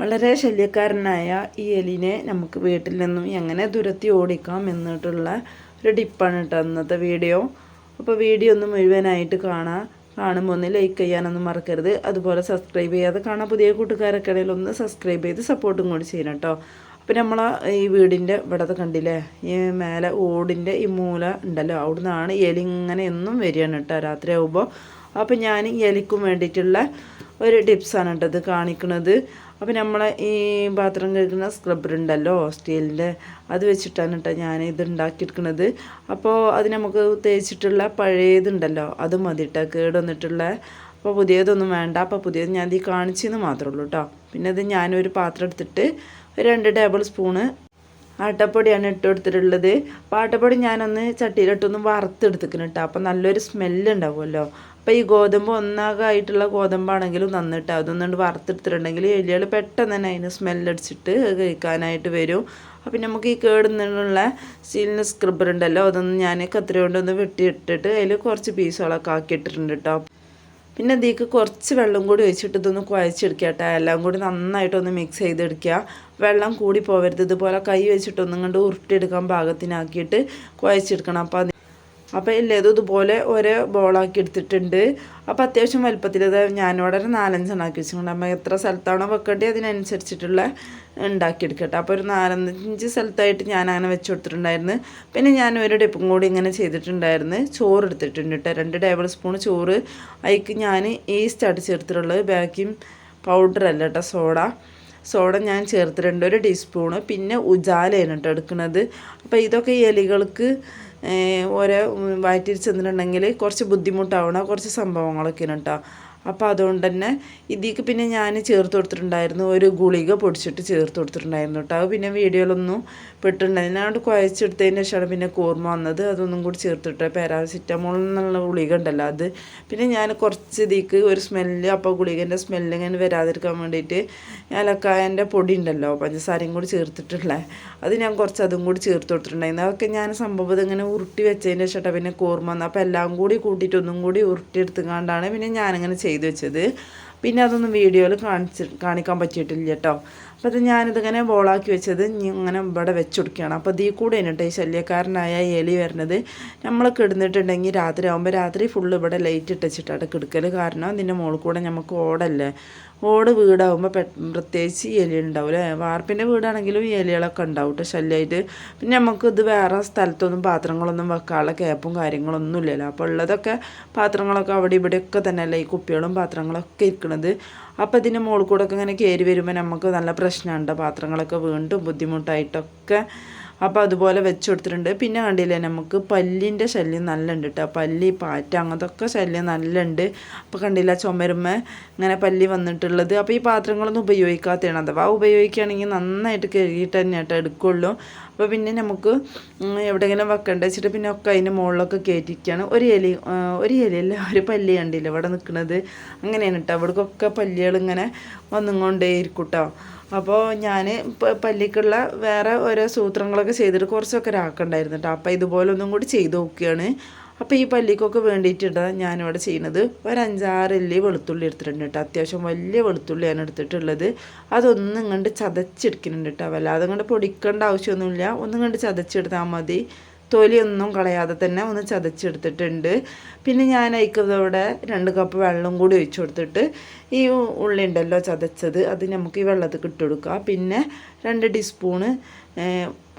വളരെ ശല്യക്കാരനായ ഈ എലിനെ നമുക്ക് വീട്ടിൽ നിന്നും എങ്ങനെ തുരത്തി ഓടിക്കാം എന്നിട്ടുള്ള ഒരു ടിപ്പാണ് കേട്ടോ അന്നത്തെ വീഡിയോ. അപ്പോൾ വീഡിയോ ഒന്ന് മുഴുവനായിട്ട് കാണാം കാണുമ്പോൾ ഒന്ന് ലൈക്ക് ചെയ്യാനൊന്നും മറക്കരുത്. അതുപോലെ സബ്സ്ക്രൈബ് ചെയ്യാതെ കാണാൻ പുതിയ കൂട്ടുകാരൊക്കെ ഇടയിൽ ഒന്ന് സബ്സ്ക്രൈബ് ചെയ്ത് സപ്പോർട്ടും കൂടി ചെയ്യണം കേട്ടോ. അപ്പോൾ നമ്മൾ ഈ വീടിന്റെ ഇവിടത്തെ കണ്ടില്ലേ ഈ മേലെ ഓടിന്റെ ഈ മൂല ഉണ്ടല്ലോ അവിടെ നിന്നാണ് എലി ഇങ്ങനെ എന്നും വരികയാണ് കേട്ടോ രാത്രി ആകുമ്പോൾ അപ്പോൾ ഞാൻ എലിക്കും വേണ്ടിയിട്ടുള്ള ഒരു ടിപ്സാണ് കേട്ടോ ഇത് കാണിക്കുന്നത്. അപ്പോൾ നമ്മൾ ഈ പാത്രം കഴുകുന്ന സ്ക്രബ്ബർ ഉണ്ടല്ലോ സ്റ്റീലിന്റെ അത് വെച്ചിട്ടാണ് കേട്ടോ ഞാൻ ഇത് ഉണ്ടാക്കിയെടുക്കുന്നത് അപ്പോൾ അത് നമുക്ക് തേച്ചിട്ടുള്ള പഴയതുണ്ടല്ലോ അത് മതി കേട്ടോ കേടുവന്നിട്ടുള്ള അപ്പോൾ പുതിയതൊന്നും വേണ്ട അപ്പോൾ പുതിയത് ഞാൻ ഇത് കാണിച്ചെന്ന് മാത്രമേ ഉള്ളൂ കേട്ടോ പിന്നെ ഇത് ഞാനൊരു പാത്രം എടുത്തിട്ട് രണ്ട് ടേബിൾ സ്പൂണ് ആട്ടപ്പൊടിയാണ് ഇട്ട് കൊടുത്തിട്ടുള്ളത്. അപ്പോൾ ആട്ടപ്പൊടി ഞാനൊന്ന് ചട്ടിയിലിട്ടൊന്ന് വറുത്തെടുത്തിക്കണം കേട്ടോ അപ്പോൾ നല്ലൊരു സ്മെല്ലുണ്ടാവുമല്ലോ അപ്പോൾ ഈ ഗോതമ്പ് ഒന്നാകായിട്ടുള്ള ഗോതമ്പാണെങ്കിലും നന്നിട്ട് അതൊന്നുകൊണ്ട് വറുത്തെടുത്തിട്ടുണ്ടെങ്കിൽ എലികൾ പെട്ടെന്ന് തന്നെ അതിന് സ്മെല്ലടിച്ചിട്ട് കഴിക്കാനായിട്ട് വരും. അപ്പം നമുക്ക് ഈ കേടുന്നുള്ള സ്റ്റീലിന്റെ സ്ക്രബ്ബർ ഉണ്ടല്ലോ അതൊന്ന് ഞാൻ കത്തിരി കൊണ്ടൊന്ന് വെട്ടിയിട്ടിട്ട് അതിൽ കുറച്ച് പീസുകളൊക്കെ ആക്കിയിട്ടിട്ടുണ്ട് കേട്ടോ പിന്നെ ഇതിലേക്ക് കുറച്ച് വെള്ളം കൂടി ഒഴിച്ചിട്ട് ഇതൊന്ന് കുഴച്ചെടുക്കുക കേട്ടോ. എല്ലാം കൂടി നന്നായിട്ടൊന്ന് മിക്സ് ചെയ്തെടുക്കുക. വെള്ളം കൂടി പോവരുത്. ഇതുപോലെ കൈ വെച്ചിട്ടൊന്നും കണ്ട് ഉരുട്ടിയെടുക്കാൻ പാകത്തിനാക്കിയിട്ട് കുഴച്ചെടുക്കണം. അപ്പോൾ അപ്പോൾ ഇല്ലേതും ഇതുപോലെ ഒരേ ബോളാക്കി എടുത്തിട്ടുണ്ട്. അപ്പോൾ അത്യാവശ്യം വലുപ്പത്തിൽ അത് ഞാനിവിടെ ഒരു നാലഞ്ചെണ്ണം ആക്കി വെച്ചിട്ടുണ്ട്. അമ്മ എത്ര സ്ഥലത്താണോ വെക്കേണ്ടത് അതിനനുസരിച്ചിട്ടുള്ള ഉണ്ടാക്കിയെടുക്കട്ടെ അപ്പോൾ ഒരു നാലഞ്ച് സ്ഥലത്തായിട്ട് ഞാൻ അങ്ങനെ വെച്ച് കൊടുത്തിട്ടുണ്ടായിരുന്നു. പിന്നെ ഞാൻ ഒരു ടിപ്പും കൂടി ഇങ്ങനെ ചെയ്തിട്ടുണ്ടായിരുന്നു. ചോറ് എടുത്തിട്ടുണ്ട് കേട്ടോ. രണ്ട് ടേബിൾ സ്പൂൺ ചോറ്. അതിക്ക് ഞാൻ ഈസ്റ്റായിട്ട് ചേർത്തിട്ടുള്ളത്. ബാക്കിയും പൗഡർ അല്ല കേട്ടോ സോഡ സോഡ ഞാൻ ചേർത്തിട്ടുണ്ട്. ഒരു ടീസ്പൂണ് പിന്നെ ഉജാലയാണ് കേട്ടോ എടുക്കുന്നത്. അപ്പോൾ ഇതൊക്കെ എലികൾക്ക് ഓരോ വയറ്റിൽ ചെന്നിട്ടുണ്ടെങ്കിൽ കുറച്ച് ബുദ്ധിമുട്ടാവണ കുറച്ച് സംഭവങ്ങളൊക്കെയാണ് കേട്ടോ അപ്പോൾ അതുകൊണ്ട് തന്നെ ഇതിക്ക് പിന്നെ ഞാൻ ചേർത്ത് കൊടുത്തിട്ടുണ്ടായിരുന്നു. ഒരു ഗുളിക പൊടിച്ചിട്ട് ചേർത്ത് കൊടുത്തിട്ടുണ്ടായിരുന്നു കേട്ടോ പിന്നെ വീഡിയോയിലൊന്നും പെട്ടിട്ടുണ്ടായിരുന്നു ഞാൻ കുഴച്ചെടുത്തതിന് ശേഷമാണ് പിന്നെ കോർമ വന്നത്. അതൊന്നും കൂടി ചേർത്തിട്ട് പാരാസിറ്റമോൾ എന്നുള്ള ഗുളിക ഉണ്ടല്ലോ അത്. പിന്നെ ഞാൻ കുറച്ച് ഇതിക്ക് ഒരു സ്മെല്ല് അപ്പോൾ ഗുളികന്റെ സ്മെല്ല് ഇങ്ങനെ വരാതിരിക്കാൻ വേണ്ടിയിട്ട് ഏലക്കായന്റെ പൊടി ഉണ്ടല്ലോ പഞ്ചസാരയും കൂടി ചേർത്തിട്ടുള്ളത് അത് ഞാൻ കുറച്ച് അതും കൂടി ചേർത്ത് കൊടുത്തിട്ടുണ്ടായിരുന്നു. അതൊക്കെ ഞാൻ സംഭവം ഇങ്ങനെ ഉരുട്ടി വെച്ചതിന്റെ ശേഷം പിന്നെ കോർമ വന്നു അപ്പോൾ എല്ലാം കൂടി കൂട്ടിയിട്ട് ഒന്നും കൂടി ഉരുട്ടി എടുത്തുകൊണ്ടാണ് പിന്നെ ഞാനിങ്ങനെ ചെയ്ത് വെച്ചത്. പിന്നെ അതൊന്നും വീഡിയോയിൽ കാണിച്ച് കാണിക്കാൻ പറ്റിയിട്ടില്ല കേട്ടോ അപ്പോൾ അത് ഞാനിതിങ്ങനെ ബോളാക്കി വെച്ചത് ഇങ്ങനെ ഇവിടെ വെച്ച് കൊടുക്കുകയാണ് അപ്പോൾ ഇതിൽ കൂടെ കേട്ടോ ഈ ശല്യക്കാരനായ എലി വരുന്നത്. നമ്മൾ കിടന്നിട്ടുണ്ടെങ്കിൽ രാത്രി ആകുമ്പോൾ രാത്രി ഫുള്ള് ഇവിടെ ലൈറ്റ് ഇട്ടിച്ചിട്ടാണ് കിടക്കൽ കാരണം ഇതിന്റെ മുകളിൽ കൂടെ നമുക്ക് ഓടല്ലേ. ഓട് വീടാകുമ്പോൾ പെ പ്രത്യേകിച്ച് എലി ഉണ്ടാവും അല്ലേ വാർപ്പിന്റെ വീടാണെങ്കിലും ഈ എലികളൊക്കെ ഉണ്ടാവും കേട്ടോ ശല്യമായിട്ട് പിന്നെ നമുക്ക് ഇത് വേറെ സ്ഥലത്തൊന്നും പാത്രങ്ങളൊന്നും വെക്കാനുള്ള കേപ്പും കാര്യങ്ങളൊന്നും ഇല്ലല്ലോ. അപ്പോൾ ഉള്ളതൊക്കെ പാത്രങ്ങളൊക്കെ അവിടെ ഇവിടെയൊക്കെ തന്നെയല്ലേ ഈ കുപ്പികളും പാത്രങ്ങളൊക്കെ ഇരിക്കുന്നത് അപ്പോൾ ഇതിന്റെ മുകളിൽ കൂടെ ഒക്കെ ഇങ്ങനെ കയറി വരുമ്പോൾ നമുക്ക് നല്ല പ്രശ്നമുണ്ട്. പാത്രങ്ങളൊക്കെ വീണ്ടും ബുദ്ധിമുട്ടായിട്ടൊക്കെ അപ്പോൾ അതുപോലെ വെച്ച് കൊടുത്തിട്ടുണ്ട്. പിന്നെ കണ്ടില്ലേ നമുക്ക് പല്ലിന്റെ ശല്യം നല്ല ഉണ്ട് കേട്ടോ പല്ലി പാറ്റ അങ്ങനത്തൊക്കെ ശല്യം നല്ലുണ്ട്. അപ്പോൾ കണ്ടില്ല ചുമരുമ ഇങ്ങനെ പല്ലി വന്നിട്ടുള്ളത്. അപ്പോൾ ഈ പാത്രങ്ങളൊന്നും ഉപയോഗിക്കാത്തതാണ്. അഥവാ ഉപയോഗിക്കുകയാണെങ്കിൽ നന്നായിട്ട് കഴുകിയിട്ട് തന്നെ കേട്ടോ എടുക്കുള്ളൂ. അപ്പോൾ പിന്നെ നമുക്ക് എവിടെയെങ്കിലും വെക്കേണ്ട. വെച്ചിട്ട് പിന്നെ ഒക്കെ അതിന്റെ മുകളിലൊക്കെ കയറ്റിക്കുകയാണ് ഒരു എലി ഒരു ഇലയല്ല ഒരു പല്ലി കണ്ടില്ല ഇവിടെ നിൽക്കുന്നത്. അങ്ങനെയാണ് കേട്ടോ അവിടേക്കൊക്കെ പല്ലികൾ ഇങ്ങനെ വന്നുകൊണ്ടേ ഇരിക്കും കേട്ടോ അപ്പോൾ ഞാൻ പല്ലിക്കുള്ള വേറെ ഓരോ സൂത്രങ്ങളൊക്കെ ചെയ്തിട്ട് കുറച്ചൊക്കെ രാക്കുണ്ടായിരുന്നു കേട്ടോ അപ്പോൾ ഇതുപോലെ ഒന്നും കൂടി ചെയ്ത് നോക്കുകയാണ് അപ്പോൾ ഈ പല്ലിക്കൊക്കെ വേണ്ടിയിട്ടാണ് ഞാനിവിടെ ചെയ്യുന്നത്. ഒരു അഞ്ചാറല്ലി വെളുത്തുള്ളി എടുത്തിട്ടുണ്ട് കേട്ടോ. അത്യാവശ്യം വലിയ വെളുത്തുള്ളിയാണ് എടുത്തിട്ടുള്ളത്. അതൊന്നും കണ്ട് ചതച്ചെടുക്കുന്നുണ്ട് കേട്ടോ. വല്ലാതെ കണ്ട് പൊടിക്കേണ്ട ആവശ്യമൊന്നുമില്ല. ഒന്നും കണ്ട് ചതച്ചെടുത്താൽ മതി. തൊലിയൊന്നും കളയാതെ തന്നെ ഒന്ന് ചതച്ചെടുത്തിട്ടുണ്ട്. പിന്നെ ഞാൻ അയക്കുന്നതോടെ രണ്ട് കപ്പ് വെള്ളം കൂടി ഒഴിച്ചു കൊടുത്തിട്ട് ഈ ഉള്ളി ഉണ്ടല്ലോ ചതച്ചത് അത് നമുക്ക് ഈ വെള്ളത്തിൽ ഇട്ടുകൊടുക്കുക പിന്നെ രണ്ട് ടീസ്പൂണ്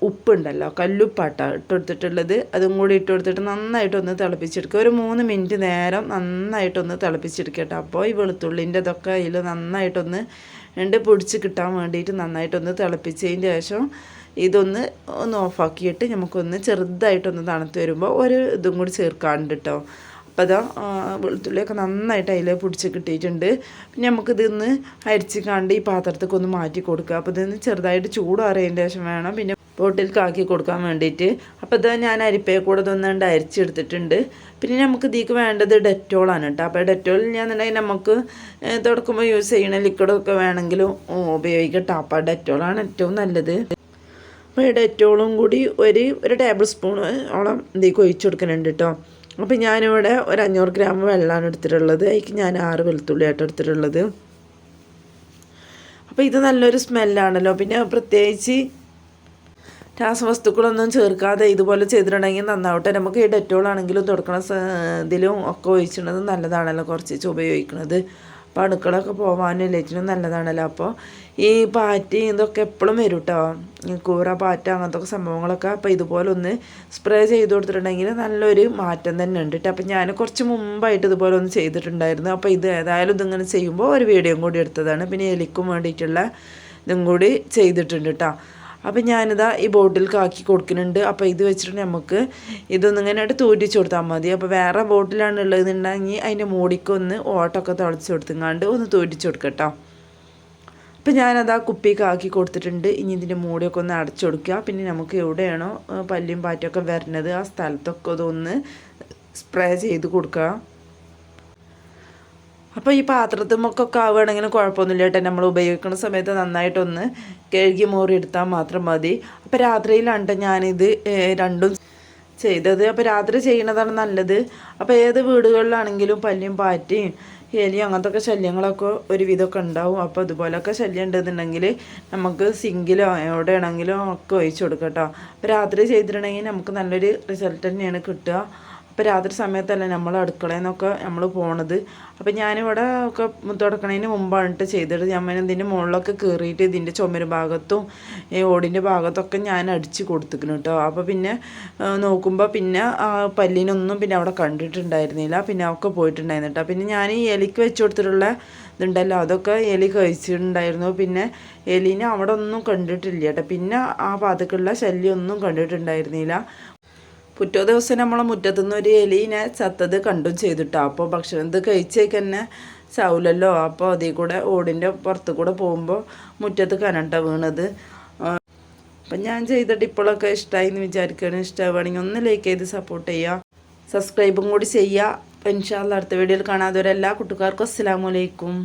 ഉപ്പുണ്ടല്ലോ കല്ലുപ്പാട്ട ഇട്ടെടുത്തിട്ടുള്ളത് അതും കൂടി ഇട്ട് കൊടുത്തിട്ട് നന്നായിട്ടൊന്ന് തിളപ്പിച്ചെടുക്കുക. ഒരു മൂന്ന് മിനിറ്റ് നേരം നന്നായിട്ടൊന്ന് തിളപ്പിച്ചെടുക്കട്ടെ അപ്പോൾ ഈ വെളുത്തുള്ളിന്റെ ഇതൊക്കെ അതിൽ നന്നായിട്ടൊന്ന് രണ്ട് പൊടിച്ച് കിട്ടാൻ വേണ്ടിയിട്ട് നന്നായിട്ടൊന്ന് തിളപ്പിച്ചതിന് ശേഷം ഇതൊന്ന് ഒന്ന് ഓഫാക്കിയിട്ട് നമുക്കൊന്ന് ചെറുതായിട്ടൊന്ന് തണുത്ത് വരുമ്പോൾ ഒരു ഇതും കൂടി ചേർക്കാണ്ട് കേട്ടോ അപ്പോൾ അതാ വെളുത്തുള്ളിയൊക്കെ നന്നായിട്ട് അതിൽ പിടിച്ച് കിട്ടിയിട്ടുണ്ട്. പിന്നെ നമുക്കിതൊന്ന് അരിച്ച് കണ്ട് ഈ പാത്രത്തേക്ക് ഒന്ന് മാറ്റി കൊടുക്കുക. അപ്പോൾ ഇതൊന്ന് ചെറുതായിട്ട് ചൂടാറിയതിന്റെ ശേഷം വേണം. പിന്നെ ബോട്ടിൽക്കാക്കി കൊടുക്കാൻ വേണ്ടിയിട്ട്. അപ്പോൾ ഇത് ഞാൻ അരിപ്പയെ കൂടെ ഇതൊന്നുകൊണ്ട് അരിച്ചെടുത്തിട്ടുണ്ട്. പിന്നെ നമുക്ക് ഇതിക്ക് വേണ്ടത് ഡെറ്റോളാണ് കേട്ടോ. അപ്പോൾ ഡെറ്റോൾ ഞാന്നുണ്ടെങ്കിൽ നമുക്ക് തുടക്കുമ്പോൾ യൂസ് ചെയ്യണ ലിക്വിഡൊക്കെ വേണമെങ്കിലും ഉപയോഗിക്കട്ടോ. അപ്പോൾ ഡെറ്റോളാണ് ഏറ്റവും നല്ലത്. അപ്പോൾ ഈ ഡെറ്റോളും കൂടി ഒരു ഒരു ടേബിൾ സ്പൂൺ ഓളം ഇതിലേക്ക് ഒഴിച്ചു കൊടുക്കുന്നുണ്ട് കേട്ടോ. അപ്പോൾ ഞാനിവിടെ ഒരു അഞ്ഞൂറ് ഗ്രാം വെള്ളമാണ് എടുത്തിട്ടുള്ളത്. അതിക്ക് ഞാൻ ആറ് വെളുത്തുള്ളി വെളുത്തുള്ളിയായിട്ട് എടുത്തിട്ടുള്ളത്. അപ്പോൾ ഇത് നല്ലൊരു സ്മെല്ലാണല്ലോ പിന്നെ പ്രത്യേകിച്ച് രാസവസ്തുക്കളൊന്നും ചേർക്കാതെ ഇതുപോലെ ചെയ്തിട്ടുണ്ടെങ്കിൽ നന്നാവട്ടെ. നമുക്ക് ഈ ഡെറ്റോൾ ആണെങ്കിലും തുടക്കണ ഇതിലും ഒക്കെ ഒഴിച്ചിടുന്നത് നല്ലതാണല്ലോ കുറച്ച് ഉപയോഗിക്കുന്നത് അപ്പോൾ അണുക്കളൊക്കെ പോകാനും എല്ലാറ്റിനും നല്ലതാണല്ലോ. അപ്പോൾ ഈ പാറ്റി ഇതൊക്കെ എപ്പോഴും വരും കേട്ടോ കൂറ പാറ്റ അങ്ങനത്തെ സംഭവങ്ങളൊക്കെ അപ്പോൾ ഇതുപോലെ ഒന്ന് സ്പ്രേ ചെയ്ത് കൊടുത്തിട്ടുണ്ടെങ്കിൽ നല്ലൊരു മാറ്റം തന്നെ ഉണ്ട് കേട്ടോ. അപ്പോൾ ഞാൻ കുറച്ച് മുമ്പായിട്ട് ഇതുപോലെ ഒന്ന് ചെയ്തിട്ടുണ്ടായിരുന്നു. അപ്പോൾ ഇത് ഏതായാലും ഇതിങ്ങനെ ചെയ്യുമ്പോൾ ഒരു വീഡിയോയും കൂടി എടുത്തതാണ്. പിന്നെ എലിക്കും വേണ്ടിയിട്ടുള്ള ഇതും കൂടി ചെയ്തിട്ടുണ്ട് കേട്ടോ. അപ്പം ഞാനിതാ ഈ ബോട്ടിലേക്ക് ആക്കി കൊടുക്കുന്നുണ്ട്. അപ്പോൾ ഇത് വെച്ചിട്ട് നമുക്ക് ഇതൊന്നും ഇങ്ങനെ ആയിട്ട് തൂറ്റിച്ച് കൊടുത്താൽ മതി. അപ്പോൾ വേറെ ബോട്ടിലാണ് ഉള്ളതെന്നുണ്ടെങ്കിൽ അതിന്റെ മൂടിക്കൊന്ന് ഓട്ടൊക്കെ തുളച്ച് കൊടുത്തുങ്ങാണ്ട് ഒന്ന് തൂറ്റിച്ച് കൊടുക്കട്ടോ. അപ്പം ഞാനത് ആ കുപ്പിക്ക് ആക്കി കൊടുത്തിട്ടുണ്ട്. ഇനി ഇതിന്റെ മൂടിയൊക്കെ ഒന്ന് അടച്ചു കൊടുക്കുക. പിന്നെ നമുക്ക് എവിടെയാണോ പല്ലിയും പാറ്റൊക്കെ വരുന്നത് ആ സ്ഥലത്തൊക്കെ അതൊന്ന് സ്പ്രേ ചെയ്ത് കൊടുക്കുക. അപ്പോൾ ഈ പാത്രത്തുമൊക്കെ ആവുകയാണെങ്കിൽ കുഴപ്പമൊന്നുമില്ല കേട്ടോ. നമ്മൾ ഉപയോഗിക്കുന്ന സമയത്ത് നന്നായിട്ടൊന്ന് കഴുകി മോറി എടുത്താൽ മാത്രം മതി. അപ്പോൾ രാത്രിയിലാണ് ഞാനിത് രണ്ടും ചെയ്തത്. അപ്പോൾ രാത്രി ചെയ്യുന്നതാണ് നല്ലത്. അപ്പോൾ ഏത് വീടുകളിലാണെങ്കിലും പല്ലിയും പാറ്റയും എലിയും അങ്ങനത്തെ ശല്യങ്ങളൊക്കെ ഒരുവിധമൊക്കെ ഉണ്ടാവും. അപ്പോൾ ഇതുപോലൊക്കെ ശല്യം ഉണ്ടെന്നുണ്ടെങ്കിൽ നമുക്ക് സിങ്കിലോ എവിടെയാണെങ്കിലും ഒക്കെ ഒഴിച്ചു കൊടുക്കാം കേട്ടോ. അപ്പോൾ രാത്രി ചെയ്തിട്ടുണ്ടെങ്കിൽ നമുക്ക് നല്ലൊരു റിസൾട്ട് തന്നെയാണ് കിട്ടുക. അപ്പോൾ രാത്രി സമയത്തല്ല നമ്മൾ അടുക്കളയിൽ നിന്നൊക്കെ നമ്മൾ പോണത്. അപ്പോൾ ഞാനിവിടെ ഒക്കെ തുടക്കണതിന് മുമ്പാണ് ചെയ്തിട്ട് ഞാൻ ഇതിന്റെ മുകളിലൊക്കെ കയറിയിട്ട് ഇതിന്റെ ചുമര് ഭാഗത്തും ഈ ഓടിന്റെ ഭാഗത്തൊക്കെ ഞാൻ അടിച്ച് കൊടുത്തിക്കണം കേട്ടോ അപ്പോൾ പിന്നെ നോക്കുമ്പോൾ പിന്നെ ആ പല്ലിനൊന്നും പിന്നെ അവിടെ കണ്ടിട്ടുണ്ടായിരുന്നില്ല. പിന്നെ ഒക്കെ പോയിട്ടുണ്ടായിരുന്നു കേട്ടോ പിന്നെ ഞാൻ ഈ എലിക്ക് വെച്ച് കൊടുത്തിട്ടുള്ള ഇതുണ്ടല്ലോ അതൊക്കെ എലി കഴിച്ചിട്ടുണ്ടായിരുന്നു. പിന്നെ എലിനെ അവിടെ ഒന്നും കണ്ടിട്ടില്ല കേട്ടോ പിന്നെ ആ പാതക്കുള്ള ശല്യമൊന്നും കണ്ടിട്ടുണ്ടായിരുന്നില്ല. പിറ്റേ ദിവസം നമ്മളെ മുറ്റത്തുനിന്ന് ഒരു എലീനെ ചത്തത് കണ്ടും ചെയ്തിട്ടോ. അപ്പോൾ ഭക്ഷണം ഇത് കഴിച്ചേക്ക് തന്നെ ചാവില്ലല്ലോ അപ്പോൾ അതിൽ കൂടെ ഓടിന്റെ പുറത്ത് കൂടെ പോകുമ്പോൾ മുറ്റത്ത് കനട്ട വീണത്. അപ്പം ഞാൻ ചെയ്ത ടിപ്പുകളൊക്കെ ഇഷ്ടമായി എന്ന് വിചാരിക്കുകയാണ് ഇഷ്ടമാവുകയാണെങ്കിൽ ഒന്ന് ലൈക്ക് ചെയ്ത് സപ്പോർട്ട് ചെയ്യുക സബ്സ്ക്രൈബും കൂടി ചെയ്യുക ഇൻഷാല്ല അടുത്ത വീഡിയോയിൽ കാണാതെ എല്ലാ കുട്ടിക്കാർക്കും അസ്സലാമലൈക്കും